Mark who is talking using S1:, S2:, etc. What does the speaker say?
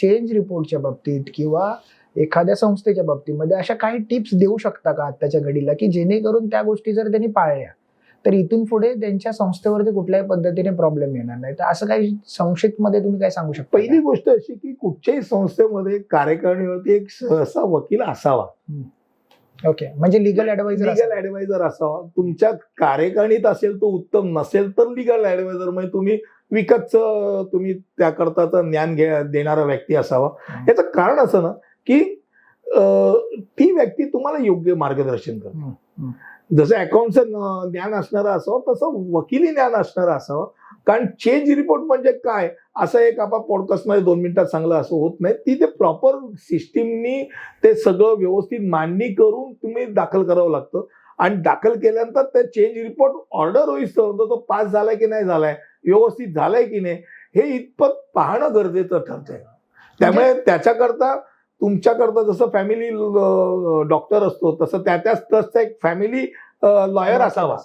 S1: Change रिपोर्टच्या बाबतीत किंवा एखाद्या संस्थेच्या बाबतीमध्ये अशा काही टिप्स देऊ शकता का आत्ताच्या घडीला? की जेणेकरून त्या गोष्टी जर त्यांनी पाळल्या तर इथून पुढे त्यांच्या संस्थेवरती कुठल्याही पद्धतीने प्रॉब्लेम येणार नाही. तर असं काही संक्षिप्त मध्ये तुम्ही काय सांगू शकता?
S2: पहिली गोष्ट अशी की कुठच्याही संस्थेमध्ये कार्यकारिणीवरती एक सहसा वकील असावा.
S1: ओके. म्हणजे लिगल ऍडवायझर
S2: लिगल ऍडवायझर असावा. तुमच्या कार्यकारिणीत असेल तो उत्तम नसेल तर लिगल ऍडवायझर म्हणजे तुम्ही विकतच तुम्ही त्याकरताचं ज्ञान घे देणारा व्यक्ती असावा. याचं कारण असं ना की ती व्यक्ती तुम्हाला योग्य मार्गदर्शन करते. जसं अकाउंटचं ज्ञान असणारं असावं तसं वकिली ज्ञान असणारं असावं. कारण चेंज रिपोर्ट म्हणजे काय? असं एक आपण पॉडकास्टमध्ये दोन मिनिटात सांगलं असं होत नाही. ती ते प्रॉपर सिस्टीमनी ते सगळं व्यवस्थित मांडणी करून तुम्ही दाखल करावं लागतं. आणि दाखल केल्यानंतर ते चेंज रिपोर्ट ऑर्डर होईपर्यंत तो पास झालाय की नाही झालाय? व्यवस्थित झालाय की नाही? हे इतपत पाहणं गरजेचं ठरतंय. त्यामुळे त्याच्याकरता तुमच्याकरता जसं फॅमिली डॉक्टर असतो तसं त्या त्याच ट्रस्टचा एक फॅमिली लॉयर असावा.